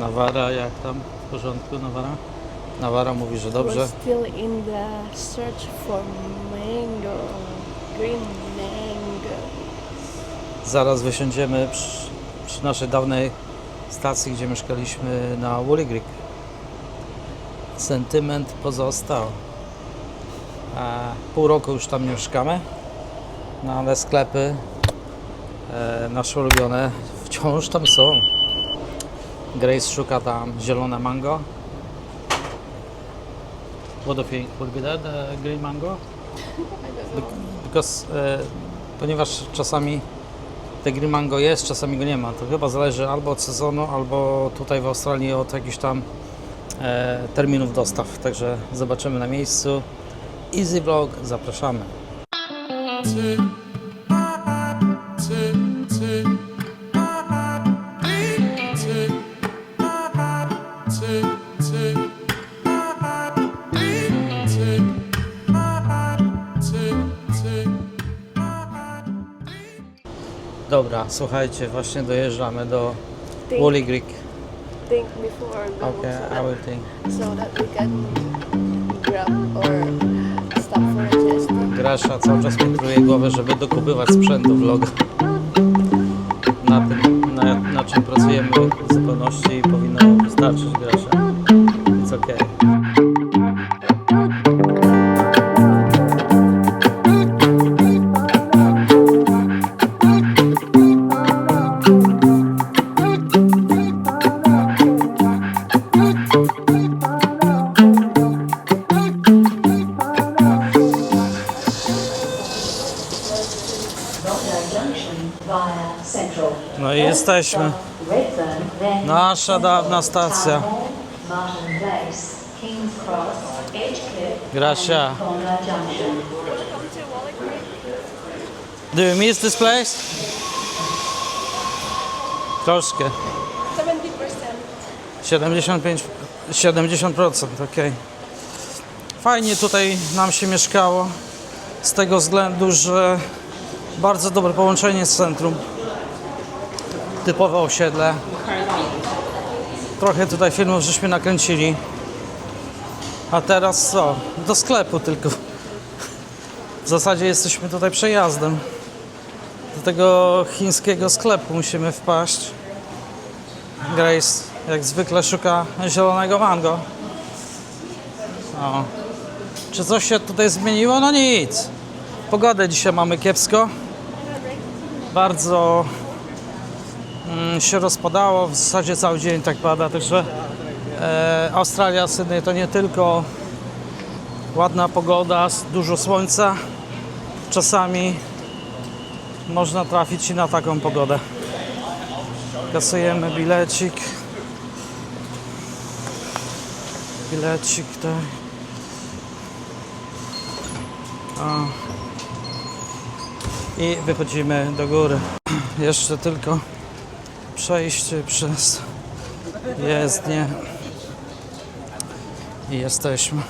Nawara, jak tam? W porządku, Nawara? Nawara mówi, że dobrze. We're still in the search for mango, green mango. Zaraz wysiądziemy przy, przy naszej dawnej stacji, gdzie mieszkaliśmy na Woolly Creek. Sentyment pozostał. E, pół roku już tam nie mieszkamy, no ale sklepy e, nasze ulubione wciąż tam są. Grace szuka tam zielone mango. What do you think? Would be that uh, green mango? Because, e, ponieważ czasami te green mango jest, czasami go nie ma. To chyba zależy albo od sezonu, albo tutaj w Australii od jakichś tam e, terminów dostaw. Także zobaczymy na miejscu. Easy Vlog, zapraszamy. Słuchajcie, właśnie dojeżdżamy do Think, Woolly Creek. think before going Okay, so, I will think. so that we can grab or stop for a test. Grasza cały czas mi truje głowę, żeby dokupywać sprzętu vloga. Na tym, na, na czym pracujemy w zupełności powinno wystarczyć Grasza. Jesteśmy. Nasza dawna stacja. Gracia. Do you miss this place? Troszkę. 75 70%, okej. Fajnie tutaj nam się mieszkało z tego względu, że bardzo dobre połączenie z centrum. Typowe osiedle. Trochę tutaj filmów żeśmy nakręcili. A teraz co? Do sklepu tylko. W zasadzie jesteśmy tutaj przejazdem. Do tego chińskiego sklepu musimy wpaść. Grace jak zwykle szuka zielonego mango. O. Czy coś się tutaj zmieniło? No nic. Pogodę dzisiaj mamy kiepsko. Bardzo się rozpadało. W zasadzie cały dzień tak pada. Także e, Australia, Sydney to nie tylko ładna pogoda, dużo słońca. Czasami można trafić i na taką pogodę. Kasujemy bilecik. Bilecik, tak. I wychodzimy do góry. Jeszcze tylko przejście przez jezdnię. I jesteśmy.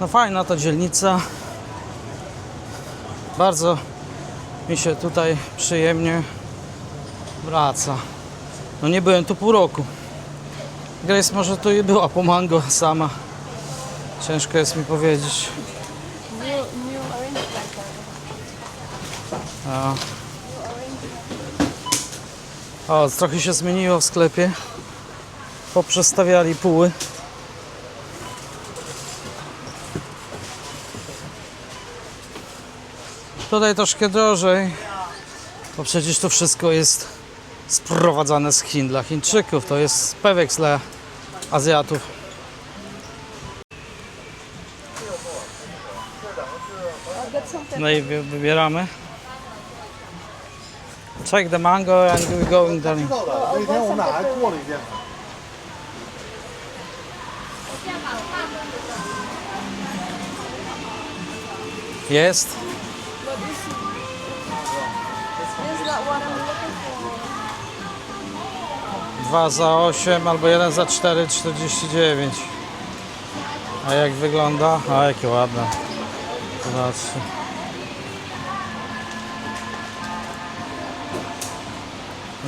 No fajna to dzielnica. Bardzo mi się tutaj przyjemnie wraca. No nie byłem tu pół roku. Grace może tu i była po mango sama. Ciężko jest mi powiedzieć. New, O, trochę się zmieniło w sklepie. Poprzestawiali póły. Tutaj troszkę drożej, bo przecież to wszystko jest sprowadzane z Chin dla Chińczyków. To jest pewek dla Azjatów. No i wy- wybieramy take the mango and we go in Italy. Jest? Dwa za 8 albo jeden za 4, 49. A jak wygląda? A jakie ładne. Zobaczcie.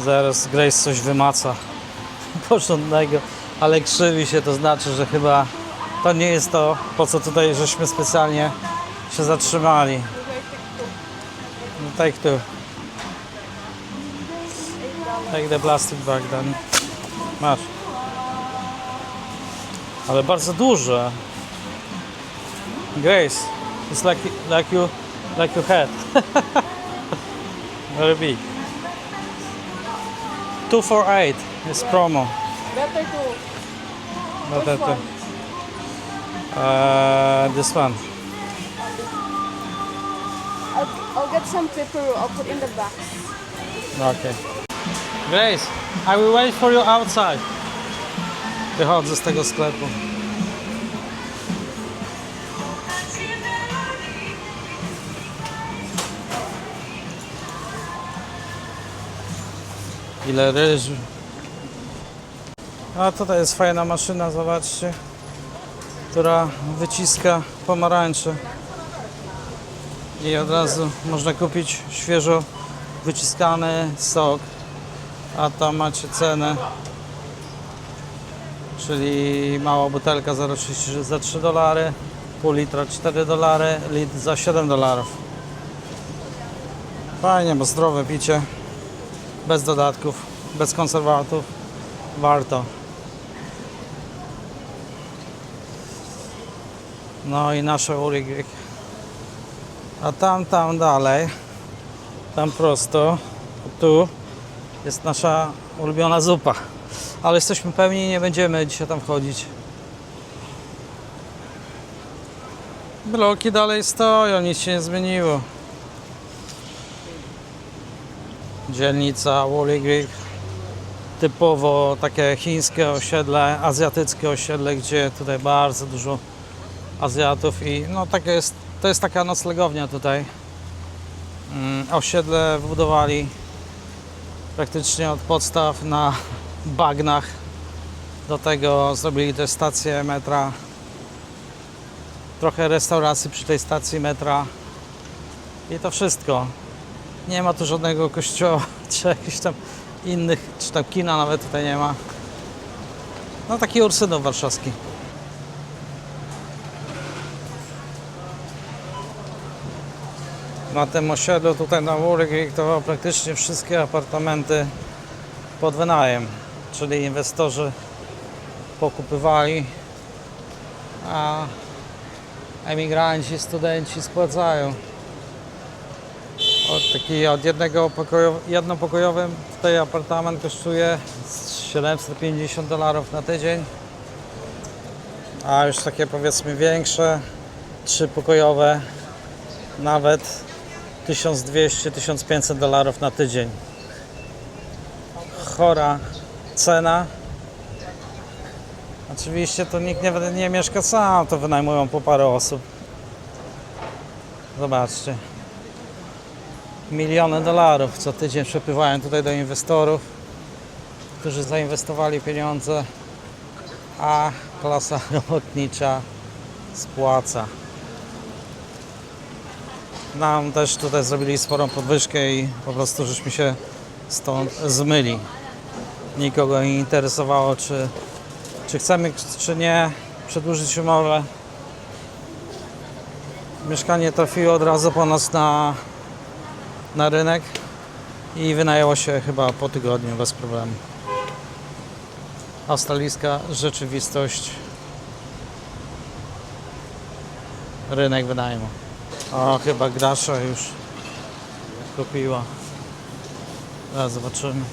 Zaraz Grace coś wymaca porządnego, ale krzywi się, to znaczy, że chyba to nie jest to, po co tutaj żeśmy specjalnie się zatrzymali. No take two. Take the plastic bag, Dani. Masz. Ale bardzo duże. Grace, it's like like you like your head. Very big. Two for eight is promo. Better to. Which that, one? uh, this one. I'll, I'll get some paper. I'll put in the box. Okay. Grace, I will wait for you outside. Wychodzę z tego sklepu. Ile ryżu. A tutaj jest fajna maszyna, zobaczcie, która wyciska pomarańcze. I od razu można kupić świeżo wyciskany sok. A tam macie cenę. Czyli mała butelka 0,33 za 3 dolary, pół litra 4 dolary, litr za 7 dolarów. Fajnie, bo zdrowe picie, bez dodatków, bez konserwatów, warto. No i nasze urygryk. A tam, tam dalej, tam prosto, tu jest nasza ulubiona zupa. Ale jesteśmy pewni, nie będziemy dzisiaj tam wchodzić. Bloki dalej stoją, nic się nie zmieniło. Dzielnica Wally Creek. Typowo takie chińskie osiedle, azjatyckie osiedle, gdzie tutaj bardzo dużo Azjatów i no takie jest, to jest taka noclegownia tutaj. Mm, Osiedle wybudowali praktycznie od podstaw na bagnach. Do tego zrobili też stację metra. Trochę restauracji przy tej stacji metra. I to wszystko. Nie ma tu żadnego kościoła, czy jakichś tam innych, czy tam kina nawet tutaj nie ma. No taki Ursynów warszawski. Na tym osiedlu tutaj na Warwick to praktycznie wszystkie apartamenty pod wynajem, czyli inwestorzy pokupywali, a emigranci, studenci spłacają. Taki od jednego pokoju, jednopokojowym tutaj apartament kosztuje 750 dolarów na tydzień, a już takie powiedzmy większe, trzypokojowe nawet 1200-1500 dolarów na tydzień. Chora cena. Oczywiście to nikt nie, nie mieszka sam, to wynajmują po parę osób. Zobaczcie. Miliony dolarów co tydzień przepływają tutaj do inwestorów, którzy zainwestowali pieniądze, a klasa robotnicza spłaca. Nam też tutaj zrobili sporą podwyżkę i po prostu żeśmy się stąd zmyli. Nikogo nie interesowało, czy, czy chcemy, czy nie przedłużyć umowę. Mieszkanie trafiło od razu po nas na, na rynek i wynajęło się chyba po tygodniu bez problemu. Australijska rzeczywistość. Rynek wynajmu. O, chyba Grasza już kupiła. Zobaczymy.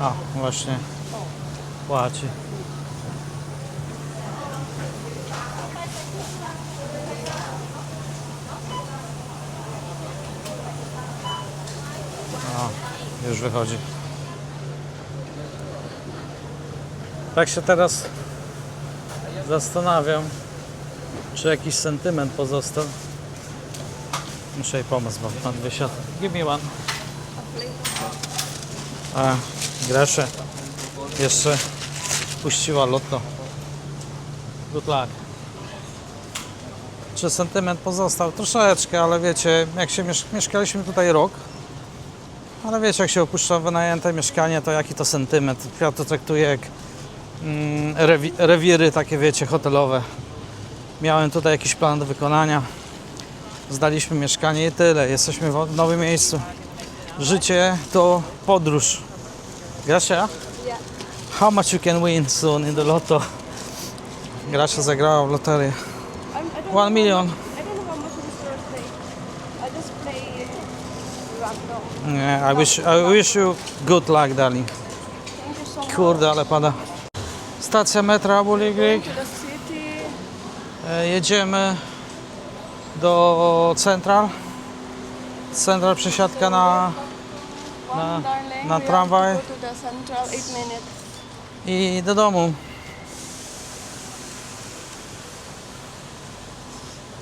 A, właśnie płaci. Już wychodzi. Tak się teraz zastanawiam, czy jakiś sentyment pozostał. Muszę jej pomóc, bo pan wysiadł. Give me one. A, Gresze jeszcze puściła lotto. Good luck. Czy sentyment pozostał? Troszeczkę, ale wiecie, jak się miesz- mieszkaliśmy tutaj rok, Ale wiecie, jak się opuszcza wynajęte mieszkanie, to jaki to sentyment? Ja to traktuję jak mm, rewi- rewiry takie, wiecie, hotelowe. Miałem tutaj jakiś plan do wykonania. Zdaliśmy mieszkanie i tyle. Jesteśmy w nowym miejscu. Życie to podróż. Gracia? Yeah. How much you can win soon in the lotto? Gracia zagrała w loterię. One million. How much, I don't know how much this store play. I just play Yeah, I wish, I wish you good luck, darling. Kurde, ale pada. Stacja metra city. E, Jedziemy do Central. Central przesiadka na Na- na tramwaj. Have to go to the central 8 minutes. i do domu.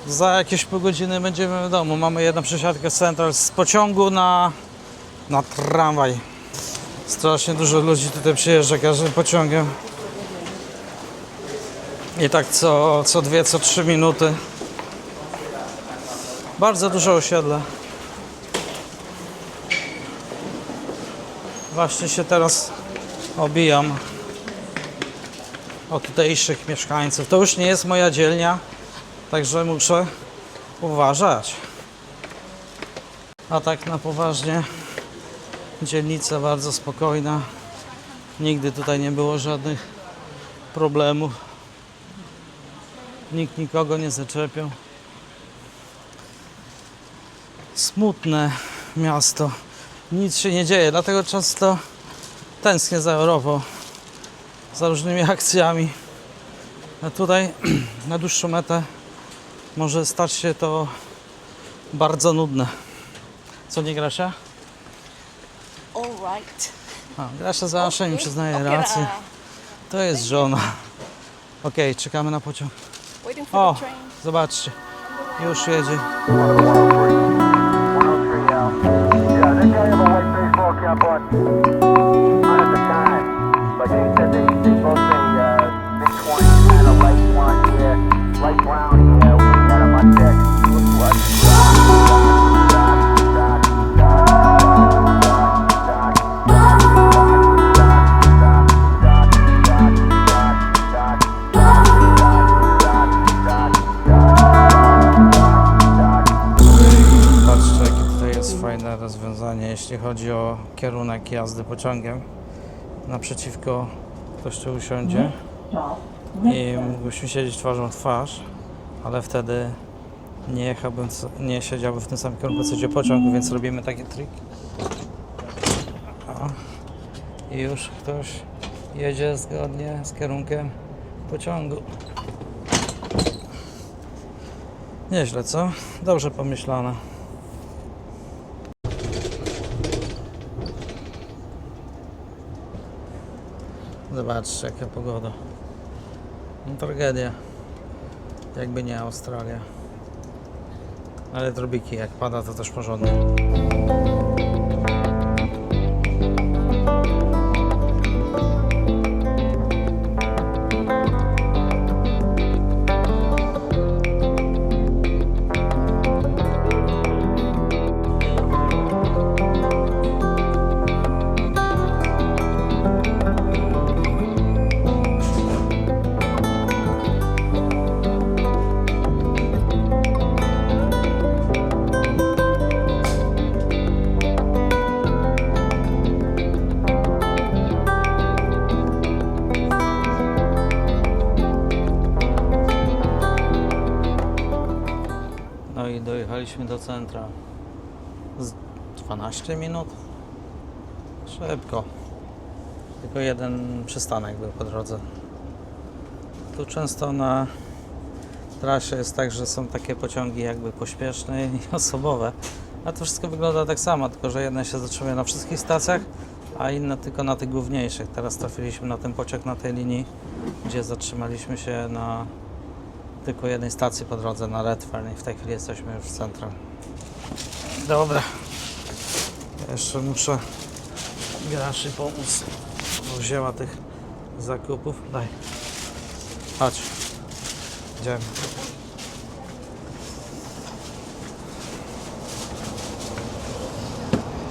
Za jakieś pół godziny będziemy w domu. Mamy jedną przesiadkę Central z pociągu na, na tramwaj. Strasznie dużo ludzi tutaj przyjeżdża każdym pociągiem. I tak co, co dwie, co trzy minuty. Bardzo dużo osiedle. Właśnie się teraz obijam o tutejszych mieszkańców. To już nie jest moja dzielnia, także muszę uważać. A tak na poważnie, dzielnica bardzo spokojna. Nigdy tutaj nie było żadnych problemów. Nikt nikogo nie zaczepiał. Smutne miasto. Nic się nie dzieje, dlatego często tęsknię za Europą za różnymi akcjami. A tutaj na dłuższą metę może stać się to bardzo nudne. Co nie? All right. A, Grasia zawsze mi przyznaje Okay, rację. To jest żona. Okej, czekamy na pociąg. O, zobaczcie. Już jedzie. 103 out. Yeah, that guy have a white baseball cap on. Fajne rozwiązanie, jeśli chodzi o kierunek jazdy pociągiem. Naprzeciwko ktoś tu usiądzie i mógłbyśmy siedzieć twarzą w twarz, ale wtedy nie jechałbym, nie siedziałbym w tym samym kierunku, co idzie pociąg, więc robimy taki trik. I już ktoś jedzie zgodnie z kierunkiem pociągu. Nieźle, co? Dobrze pomyślane. Zobaczcie, jaka pogoda. No, tragedia. Jakby nie Australia. Ale tropiki, jak pada, to też porządnie. Dojechaliśmy do centra. Z 12 minut. Szybko. Tylko jeden przystanek był po drodze. Tu często na trasie jest tak, że są takie pociągi jakby pośpieszne i osobowe. A to wszystko wygląda tak samo, tylko że jedne się zatrzymuje na wszystkich stacjach, a inne tylko na tych główniejszych. Teraz trafiliśmy na ten pociąg na tej linii, gdzie zatrzymaliśmy się na tylko jednej stacji po drodze na Redfern i w tej chwili jesteśmy już w centrum. Dobra. Jeszcze muszę Graszy pomóc. Wzięła tych zakupów. Daj. Chodź. Idziemy.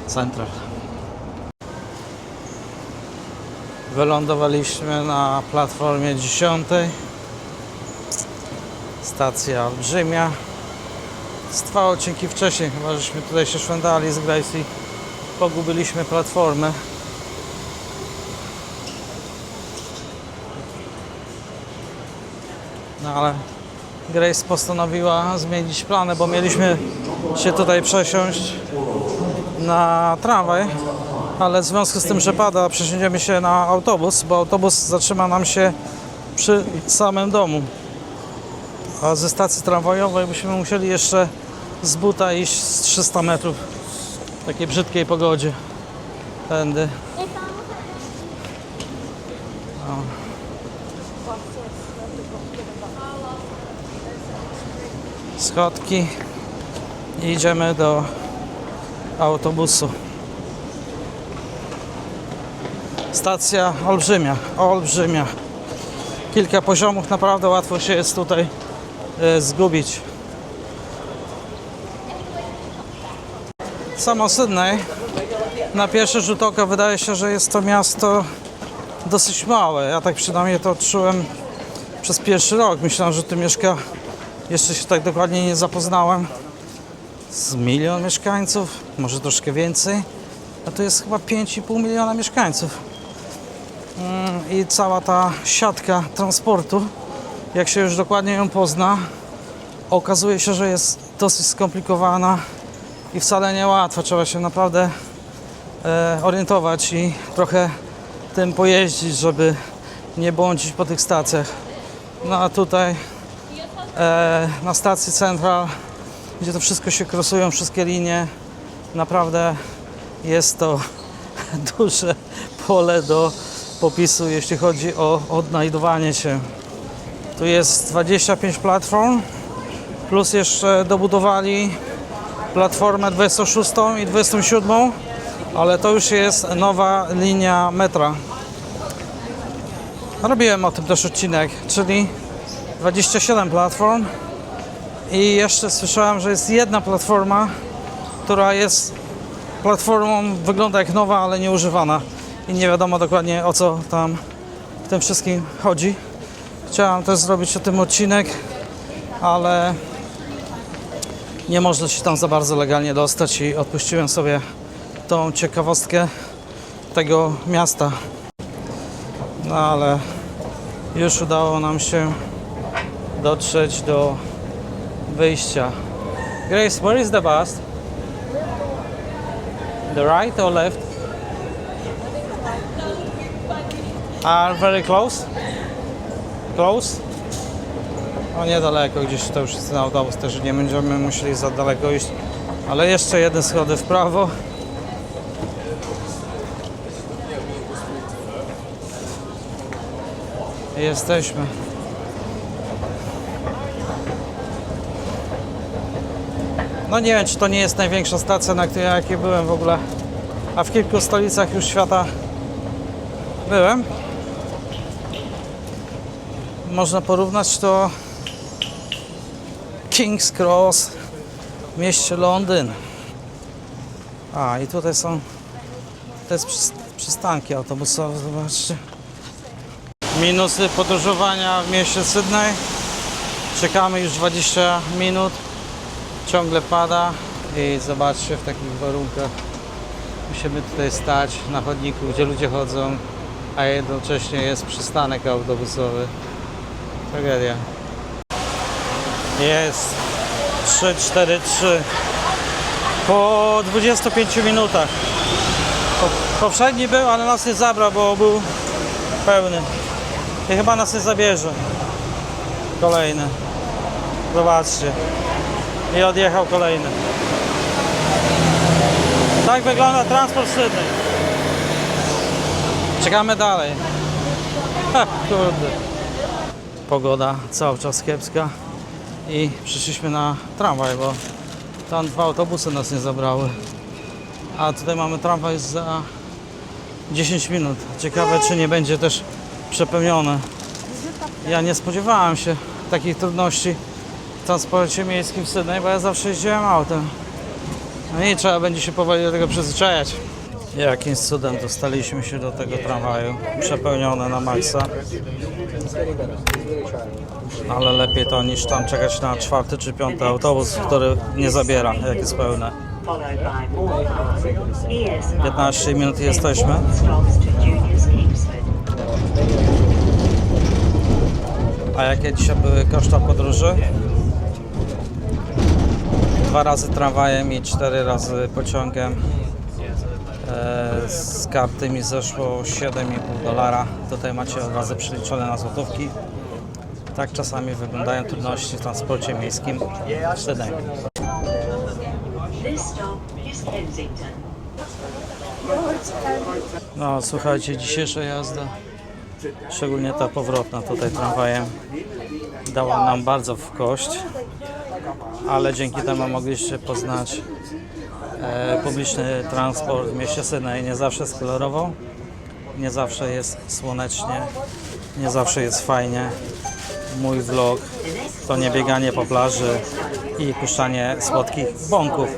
Central. Wylądowaliśmy na platformie dziesiątej. Stacja olbrzymia. Z dwa odcinki wcześniej chyba żeśmy tutaj się szwendali z Grace i pogubiliśmy platformę. No ale Grace postanowiła zmienić plany, bo mieliśmy się tutaj przesiąść na tramwaj, ale w związku z tym, że pada, przesiądziemy się na autobus, bo autobus zatrzyma nam się przy samym domu. A ze stacji tramwajowej byśmy musieli jeszcze z buta iść z 300 metrów w takiej brzydkiej pogodzie. Tędy. schodki i idziemy do autobusu. Stacja olbrzymia, olbrzymia. Kilka poziomów, naprawdę łatwo się jest tutaj zgubić. Samo Sydney na pierwszy rzut oka wydaje się, że jest to miasto dosyć małe. Ja tak przynajmniej to odczułem przez pierwszy rok. Myślałem, że tu mieszka jeszcze się tak dokładnie nie zapoznałem. Z milion mieszkańców, może troszkę więcej. A tu jest chyba 5,5 miliona mieszkańców. Mm, I cała ta siatka transportu, jak się już dokładnie ją pozna, okazuje się, że jest dosyć skomplikowana i wcale nie łatwa. Trzeba się naprawdę e, orientować i trochę tym pojeździć, żeby nie błądzić po tych stacjach. No a tutaj e, na stacji Central, gdzie to wszystko się krosują, wszystkie linie. Naprawdę jest to duże pole do popisu, jeśli chodzi o odnajdowanie się. Tu jest 25 platform, plus jeszcze dobudowali platformę 26 i 27, ale to już jest nowa linia metra. Robiłem o tym też odcinek, czyli 27 platform i jeszcze słyszałem, że jest jedna platforma, która jest platformą, wygląda jak nowa, ale nieużywana i nie wiadomo dokładnie o co tam w tym wszystkim chodzi. Chciałem też zrobić o tym odcinek, ale nie można się tam za bardzo legalnie dostać i odpuściłem sobie tą ciekawostkę tego miasta. No ale już udało nam się dotrzeć do wyjścia. Grace, where is the bus? The right or left? Are very close? Close? O niedaleko, gdzieś to już jest ten autobus, też nie będziemy musieli za daleko iść. Ale jeszcze jeden schody w prawo. I Jesteśmy. No nie wiem, czy to nie jest największa stacja, na której jakie byłem w ogóle. A w kilku stolicach już świata byłem. Można porównać to King's Cross w mieście Londyn. A i tutaj są te przys- przystanki autobusowe, zobaczcie. Minusy podróżowania w mieście Sydney. Czekamy już 20 minut ciągle pada i zobaczcie w takich warunkach musimy tutaj stać na chodniku, gdzie ludzie chodzą, a jednocześnie jest przystanek autobusowy. Tragedia. Jest 3, 4, 3 po 25 minutach. Po- Poprzedni był, ale nas nie zabrał, bo był pełny. I chyba nas nie zabierze. Kolejny. Zobaczcie i odjechał kolejny. Tak wygląda transport Sydney. Czekamy dalej. Ha, kurde. Pogoda cały czas kiepska i przyszliśmy na tramwaj, bo tam dwa autobusy nas nie zabrały. A tutaj mamy tramwaj za 10 minut. Ciekawe czy nie będzie też przepełnione. Ja nie spodziewałem się takich trudności w transporcie miejskim w Sydney, bo ja zawsze jeździłem autem. No i trzeba będzie się powoli do tego przyzwyczajać. Jakimś cudem dostaliśmy się do tego tramwaju, przepełnione na maksa. Ale lepiej to niż tam czekać na czwarty czy piąty autobus, który nie zabiera, jak jest. ES 15 minut jesteśmy. A jakie dzisiaj były koszta podróży? Dwa razy tramwajem i cztery razy pociągiem. Z karty mi zeszło 7,5 dolara. Tutaj macie od razu przeliczone na złotówki. Tak czasami wyglądają trudności w transporcie miejskim w Sydney. No słuchajcie, dzisiejsza jazda, szczególnie ta powrotna tutaj tramwajem, dała nam bardzo w kość, ale dzięki temu mogliście poznać publiczny transport w mieście Sydney. Nie zawsze jest kolorowo, nie zawsze jest słonecznie, nie zawsze jest fajnie. Mój vlog to nie bieganie po plaży i puszczanie słodkich bąków.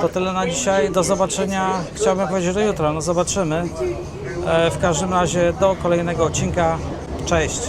To tyle na dzisiaj. Do zobaczenia. Chciałbym powiedzieć do jutra. No zobaczymy. E, W każdym razie do kolejnego odcinka. Cześć.